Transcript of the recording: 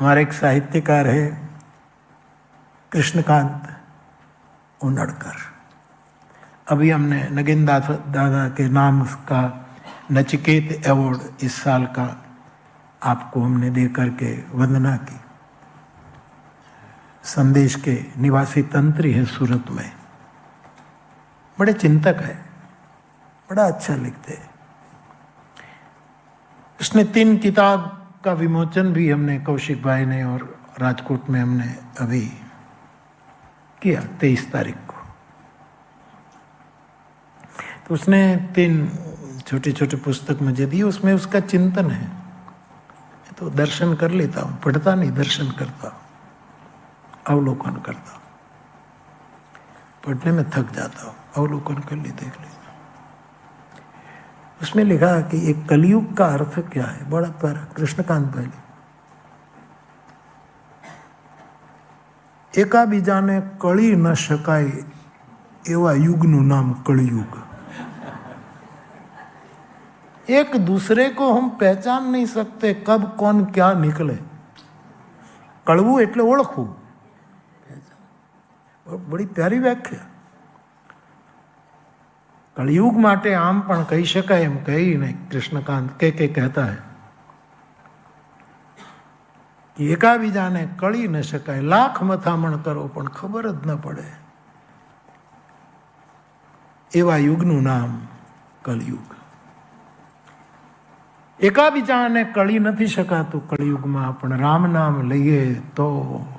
हमारे एक साहित्यकार है, कृष्णकांत उनड़कर। अभी हमने नगिन दादा दादा के नाम का नचिकेत अवार्ड इस साल का आपको हमने दे करके वंदना की। संदेश के निवासी तंत्री है सूरत में। बड़े चिंतक है, बड़ा अच्छा लिखते हैं। उसने तीन किताब का विमोचन भी हमने, कौशिक भाई ने और राजकोट में हमने अभी किया, तेईस तारीख को। तो उसने तीन छोटे छोटे पुस्तक मुझे दी उसमें उसका चिंतन है। तो दर्शन कर लेता हूँ, पढ़ता नहीं, दर्शन करता अवलोकन करता पढ़ने में थक जाता हूँ, अवलोकन कर ली, देख ली। उसमें लिखा कि एक कलयुग का अर्थ क्या है बड़ा प्यारा कृष्णकांत पहले એકાબીજાને કળી ન શકાય એવા યુગનું નામ કળિયુગ एक दूसरे को हम पहचान नहीं सकते कब कौन क्या निकले કળવું એટલે ઓળખવું બડી પ્યારી વ્યાખ્યા કળિયુગ માટે આમ પણ કહી શકાય એમ કહીને કૃષ્ણકાંત કે કે કહેતા હે એકાબીજાને કળી ન શકાય, લાખ મથામણ કરો પણ ખબર જ ન પડે. એવા યુગનું નામ કળિયુગ. એકાબીજાને કળી નથી શકાતું કળિયુગમાં, પણ રામ નામ લઈએ તો